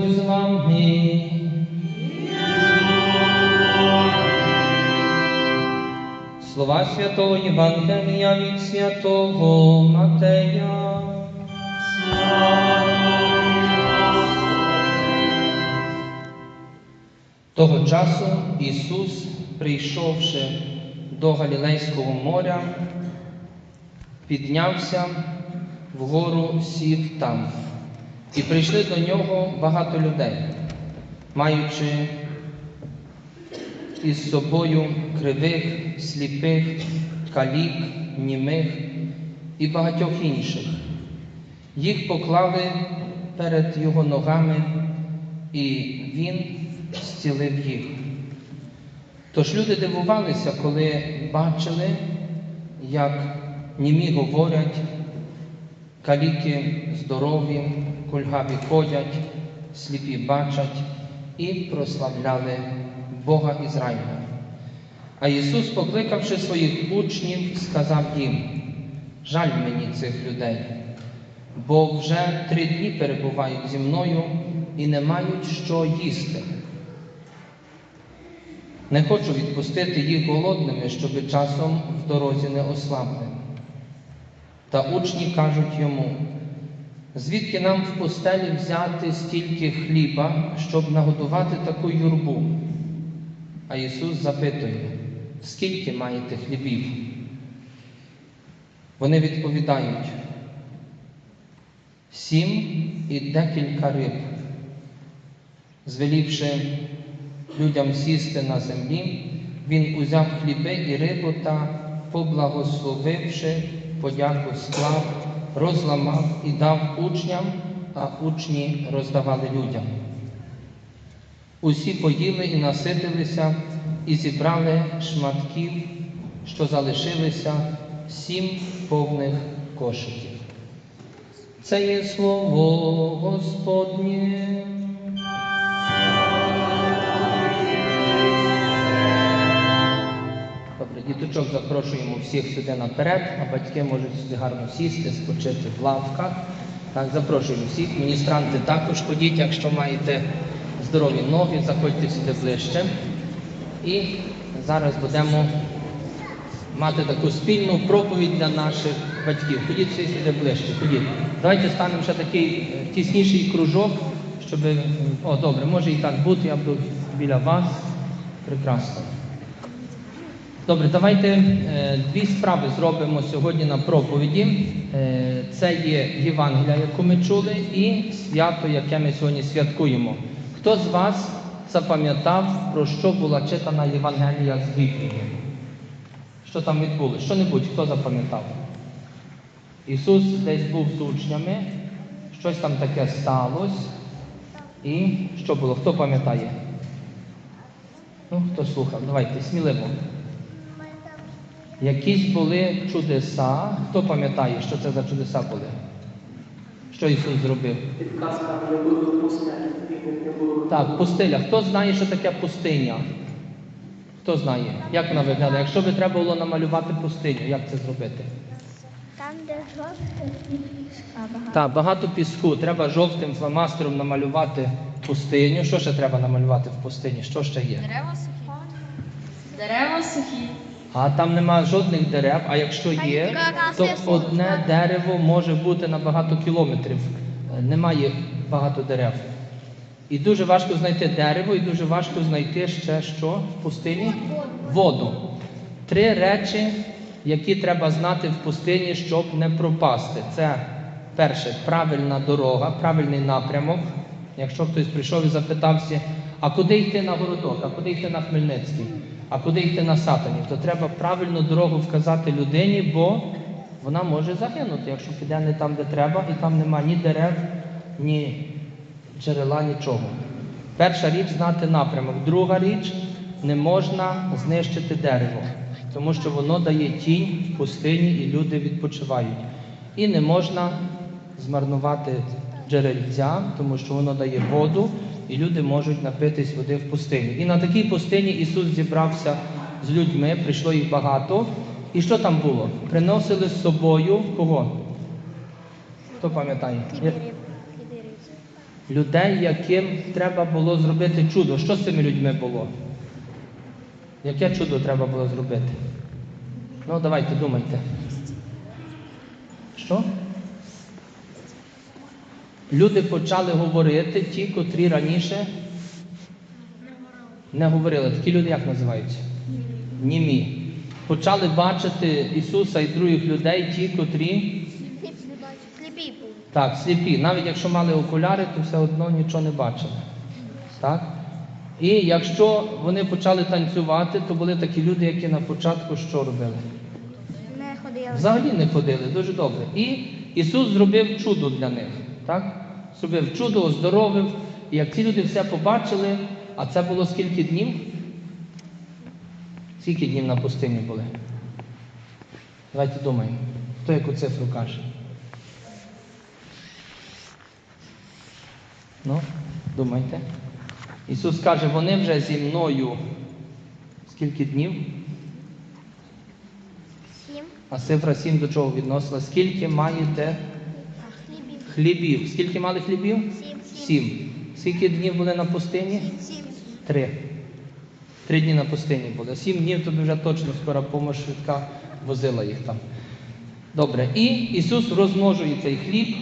Господь з вами. Слова святого Євангелія від святого Матея. Того часу Ісус, прийшовши до Галілейського моря, піднявся вгору сів там, і прийшли до нього багато людей, маючи із собою кривих, сліпих, калік, німих і багатьох інших. Їх поклали перед його ногами, і він зцілив їх. Тож люди дивувалися, коли бачили, як німі говорять, каліки здорові, кульгаві ходять, сліпі бачать і прославляли Бога Ізраїля. А Ісус, покликавши своїх учнів, сказав їм: Жаль мені цих людей, бо вже три дні перебувають зі мною і не мають що їсти. Не хочу відпустити їх голодними, щоби часом в дорозі не ослабли. Та учні кажуть йому, звідки нам в пустелі взяти стільки хліба, щоб нагодувати таку юрбу? А Ісус запитує, скільки маєте хлібів? Вони відповідають, сім і декілька риб. Звелівши людям сісти на землі, він узяв хліби і рибу та, поблагословивши, подяку склав, розламав і дав учням, а учні роздавали людям. Усі поїли і наситилися, і зібрали шматків, що залишилися, сім повних кошиків. Це є слово Господнє. Діточок запрошуємо всіх сюди наперед, а батьки можуть сюди гарно сісти, спочити в лавках. Так, запрошуємо всіх. Міністранти також ходіть, якщо маєте здорові ноги, заходьте сюди ближче. І зараз будемо мати таку спільну проповідь для наших батьків. Ходіть всі сюди ближче, ходіть. Давайте станемо ще такий е, тісніший кружок, щоб. О, добре, може і так бути, я буду біля вас. Прекрасно. Добре, давайте е, дві справи зробимо сьогодні на проповіді. Е, це є Євангелія, яку ми чули, і свято, яке ми сьогодні святкуємо. Хто з вас запам'ятав, про що була читана Євангелія з Біблії? Що там відбулося? Що-небудь, хто запам'ятав? Ісус десь був з учнями, щось там таке сталося. І що було? Хто пам'ятає? Ну, хто слухав? Давайте, сміливо. Якісь були чудеса. Хто пам'ятає, що це за чудеса були? Що Ісус зробив? Підказка не було пустелі. Так, пустеля. Хто знає, що таке пустиня? Хто знає? Як вона виглядає? Якщо би треба було намалювати пустиню, як це зробити? Там, де жовте і піска багато. Так, багато піску. Треба жовтим фломастером намалювати пустиню. Що ще треба намалювати в пустині? Що ще є? Дерева сухі. Дерева сухі. А там нема жодних дерев, а якщо є, то одне дерево може бути на багато кілометрів. Е, Немає багато дерев. І дуже важко знайти дерево, і дуже важко знайти ще що в пустині? Воду. Три речі, які треба знати в пустині, щоб не пропасти. Це перше правильна дорога, правильний напрямок. Якщо хтось прийшов і запитався, а куди йти на городок, а куди йти на Хмельницький, а куди йти на Сатанів, то треба правильну дорогу вказати людині, бо вона може загинути, якщо піде не там, де треба, і там нема ні дерев, ні джерела, нічого. Перша річ знати напрямок. Друга річ не можна знищити дерево, тому що воно дає тінь в пустині і люди відпочивають. І не можна змарнувати джерельця, тому що воно дає воду, і люди можуть напитись води в пустині. І на такій пустині Ісус зібрався з людьми, прийшло їх багато. І що там було? Приносили з собою кого? Хто пам'ятає? Людей, яким треба було зробити чудо. Що з цими людьми було? Яке чудо треба було зробити? Ну, давайте думайте. Що? Люди почали говорити, ті, котрі раніше не говорили. Такі люди як називаються? Німі. Почали бачити Ісуса і других людей, ті, котрі Сліпі були. так, сліпі. Навіть якщо мали окуляри, то все одно нічого не бачили. Так? І якщо вони почали танцювати, то були такі люди, які на початку що робили? Не ходили. Взагалі не ходили, дуже добре. І Ісус зробив чудо для них. Так? Зробив чудо, оздоровив. І як ці люди все побачили, а це було скільки днів? Скільки днів на пустині були? Давайте думаємо. Хто яку цифру каже? Ну, думайте. Ісус каже, вони вже зі мною скільки днів? Сім. А цифра 7 до чого відносила? Скільки маєте хлібів. Скільки мали хлібів? Сім. Сім. Скільки днів були на пустині? Сім. Три. Три дні на пустині були. Сім днів тобі вже точно скоро помощ швидка возила їх там. Добре. І Ісус розмножує цей хліб,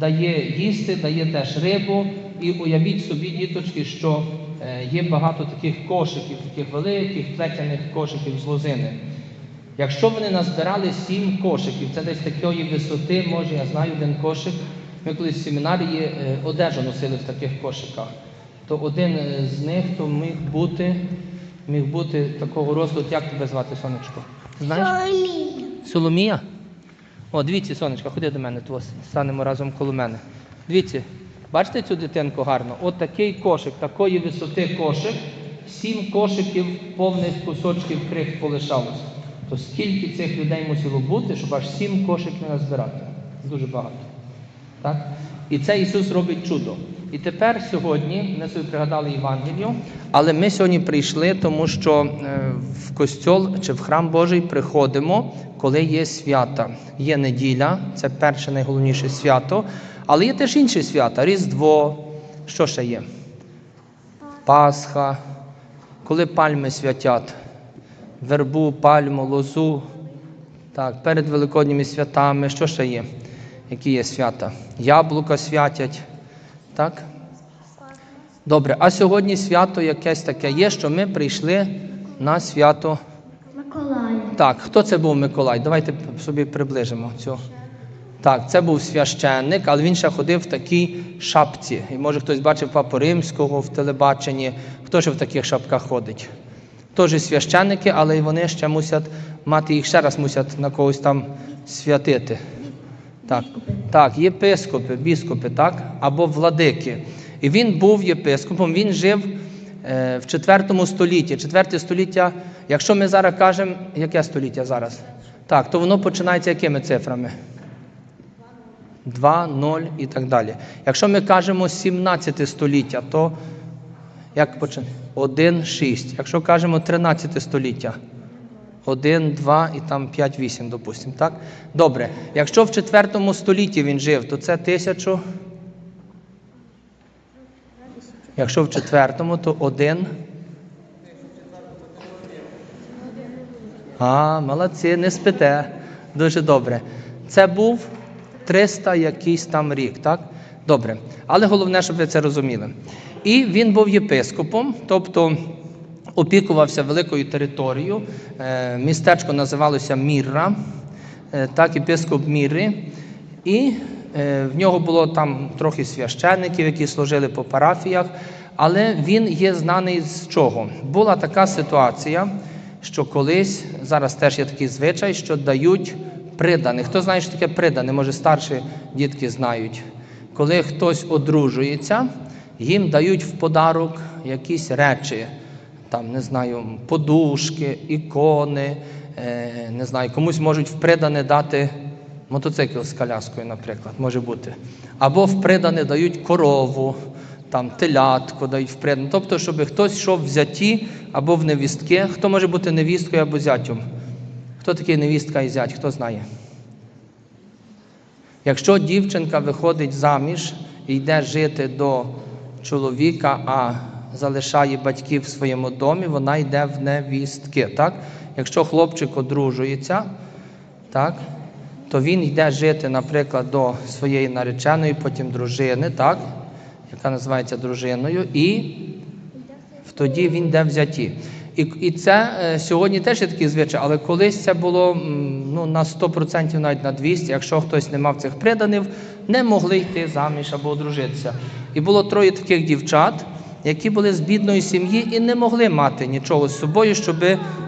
дає їсти, дає теж рибу. І уявіть собі, діточки, що е, є багато таких кошиків, таких великих плетяних кошиків з лозини. Якщо вони назбирали сім кошиків, це десь такої висоти, може, я знаю один кошик. Ми колись в семінарії е, одежу носили в таких кошиках. То один е, з них то міг бути, міг бути такого от як тебе звати, сонечко? Знаєш? Соломія? О, дивіться, сонечка, ходи до мене, тут станемо разом коло мене. Дивіться, бачите цю дитинку гарно? От такий кошик, такої висоти кошик, сім кошиків повних кусочків крих полишалось. То скільки цих людей мусило бути, щоб аж сім кошик не назбирати? Дуже багато. Так? І це Ісус робить чудо. І тепер сьогодні, ми собі пригадали Євангелію, але ми сьогодні прийшли, тому що е, в костьол чи в храм Божий приходимо, коли є свята. Є неділя, це перше найголовніше свято, але є теж інші свята: Різдво, що ще є? Пасха, коли пальми святять, вербу, пальму, лозу. Так, перед великодніми святами, що ще є? Які є свята? Яблука святять. Так? Добре, а сьогодні свято якесь таке є, що ми прийшли на свято. Миколая. Так, хто це був Миколай? Давайте собі приближимо цього. Так, це був священник, але він ще ходив в такій шапці. І може хтось бачив папу римського в телебаченні. Хто ж в таких шапках ходить? Теж священники, але й вони ще мусять мати їх ще раз мусять на когось там святити. Так, так, єпископи, біскупи, так, або владики. І він був єпископом, він жив е, в 4 столітті. 4 століття, якщо ми зараз кажемо, яке століття зараз? Так, то воно починається якими цифрами? 2, 0 і так далі. Якщо ми кажемо 17 століття, то як починає? 1, 6. Якщо кажемо 13 століття, 1, 2 і там 5, 8, допустимо, так? Добре. Якщо в 4 столітті він жив, то це тисячу. Якщо в 4, то 1. А, молодці, не спите. Дуже добре. Це був 300 якийсь там рік, так? Добре. Але головне, щоб ви це розуміли. І він був єпископом, тобто опікувався великою територією. Е, Містечко називалося Мірра, е, так, єпископ Мірри. І е, в нього було там трохи священників, які служили по парафіях. Але він є знаний з чого? Була така ситуація, що колись, зараз теж є такий звичай, що дають приданих. Хто знає, що таке придане? Може, старші дітки знають. Коли хтось одружується, їм дають в подарок якісь речі, там, не знаю, подушки, ікони, е, не знаю, комусь можуть в придане дати мотоцикл з коляскою, наприклад, може бути. Або в придане дають корову, там телятку дають в придане. Тобто, щоб хтось йшов в зяті або в невістки. Хто може бути невісткою або зятем? Хто такий невістка і зять? Хто знає? Якщо дівчинка виходить заміж і йде жити до чоловіка, а залишає батьків в своєму домі, вона йде в невістки. Так? Якщо хлопчик одружується, так, то він йде жити, наприклад, до своєї нареченої, потім дружини, так, яка називається дружиною, і тоді він йде взяті. І, і це е, сьогодні теж є такі звичаї, але колись це було ну, на 100%, навіть на 200%, якщо хтось не мав цих приданих, не могли йти заміж або одружитися. І було троє таких дівчат, які були з бідної сім'ї і не могли мати нічого з собою, щоб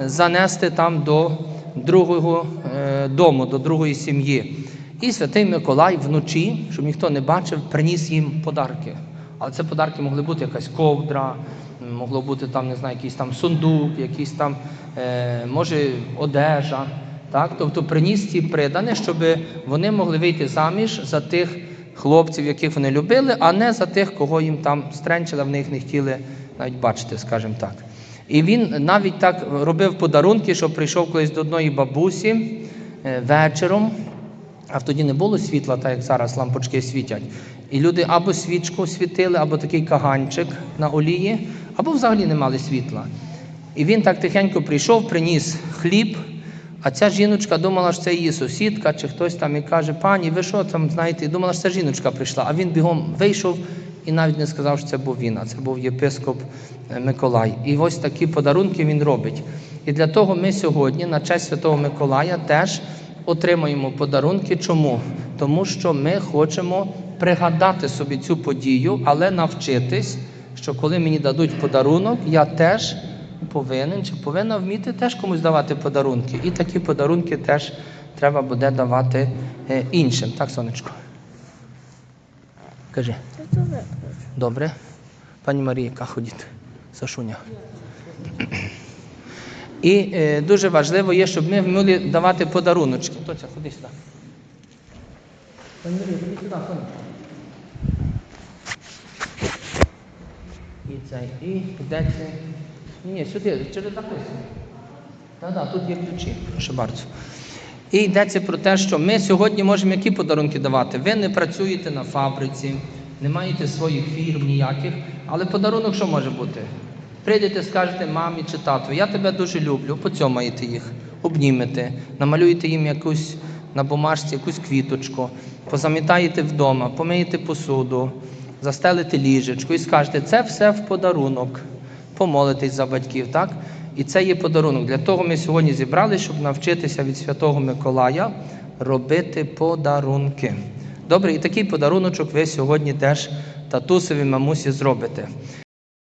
занести там до другого е, дому, до другої сім'ї. І святий Миколай вночі, щоб ніхто не бачив, приніс їм подарки. Але це подарки могли бути якась ковдра, могло бути там, не знаю, якийсь там сундук, якийсь там, е, може, одежа. Так? Тобто приніс ці придане, щоб вони могли вийти заміж за тих хлопців, яких вони любили, а не за тих, кого їм там стренчили, вони їх не хотіли навіть бачити, скажімо так. І він навіть так робив подарунки, що прийшов колись до одної бабусі е, вечором, а тоді не було світла, так як зараз лампочки світять. І люди або свічку світили, або такий каганчик на олії, або взагалі не мали світла. І він так тихенько прийшов, приніс хліб, а ця жіночка думала, що це її сусідка чи хтось там і каже, пані, ви що там знаєте? І думала, що це жіночка прийшла. А він бігом вийшов і навіть не сказав, що це був він, а це був єпископ е, Миколай. І ось такі подарунки він робить. І для того ми сьогодні, на честь Святого Миколая, теж отримуємо подарунки. Чому? Тому що ми хочемо пригадати собі цю подію, але навчитись, що коли мені дадуть подарунок, я теж повинен чи повинна вміти теж комусь давати подарунки. І такі подарунки теж треба буде давати е, іншим. Так, сонечко? Кажи. Добре. Пані Марія, яка ходить? Сашуня. І е, дуже важливо є, щоб ми вміли давати подаруночки. Тоця, ходи сюди. Пані Марія, ходи сюди, сонечко. Цей, і йдеться. Ні, сюди, через записку. Так, так, тут є ключі. Прошу bardzo. І йдеться про те, що ми сьогодні можемо які подарунки давати. Ви не працюєте на фабриці, не маєте своїх фірм ніяких, але подарунок що може бути? Прийдете, скажете мамі чи тату, я тебе дуже люблю, поцьомаєте їх, обнімете, намалюєте їм якусь на бумажці якусь квіточку, позамітаєте вдома, помиєте посуду, застелите ліжечко і скажете, це все в подарунок. Помолитесь за батьків, так? І це є подарунок. Для того ми сьогодні зібралися, щоб навчитися від Святого Миколая робити подарунки. Добре, і такий подаруночок ви сьогодні теж татусові мамусі зробите.